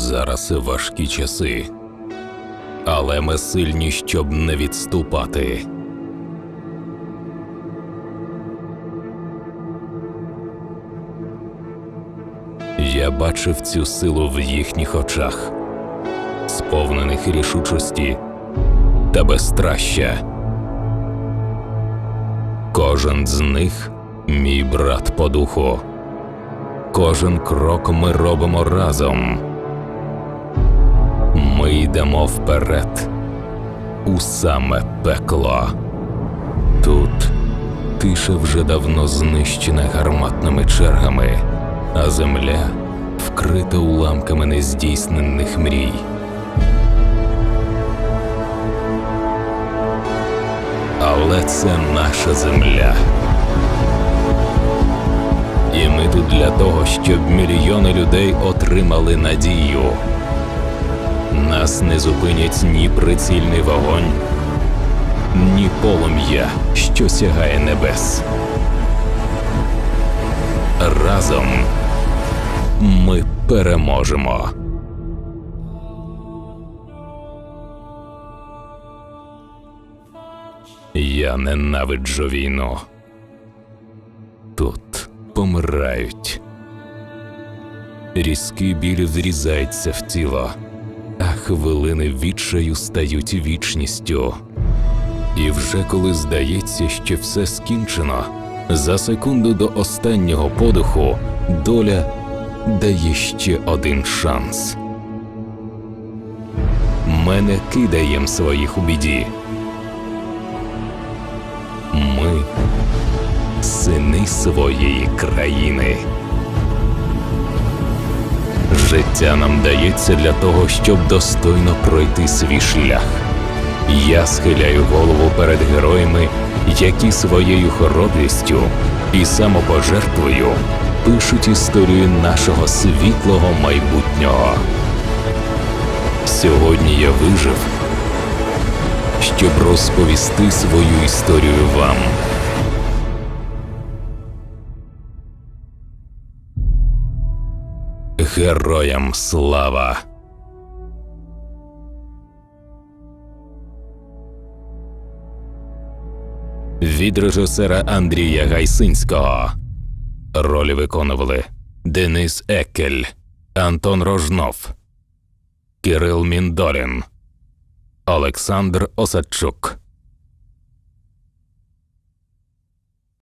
Зараз важкі часи, але ми сильні, щоб не відступати. Я бачив цю силу в їхніх очах, сповнених рішучості та безстраща. Кожен з них мій брат по духу. Кожен крок ми робимо разом. Йдемо вперед у саме пекло. Тут тиша вже давно знищена гарматними чергами, а земля вкрита уламками нездійснених мрій. Але це наша земля. І ми тут для того, щоб мільйони людей отримали надію. Нас не зупинять ні прицільний вогонь, ні полум'я, що сягає небес. Разом ми переможемо. Я ненавиджу війну. Тут помирають. Різкий біль врізається в тіло, хвилини відчаю стають вічністю. І вже коли здається, що все скінчено, за секунду до останнього подиху доля дає ще один шанс. Ми не кидаєм своїх у біді. Ми сини своєї країни. Життя нам дається для того, щоб достойно пройти свій шлях. Я схиляю голову перед героями, які своєю хоробрістю і самопожертвою пишуть історію нашого світлого майбутнього. Сьогодні я вижив, щоб розповісти свою історію вам. Героям слава! Від режисера Андрія Гайсинського. Ролі виконували Денис Екель, Антон Рожнов, Кирил Міндолін, Олександр Осадчук.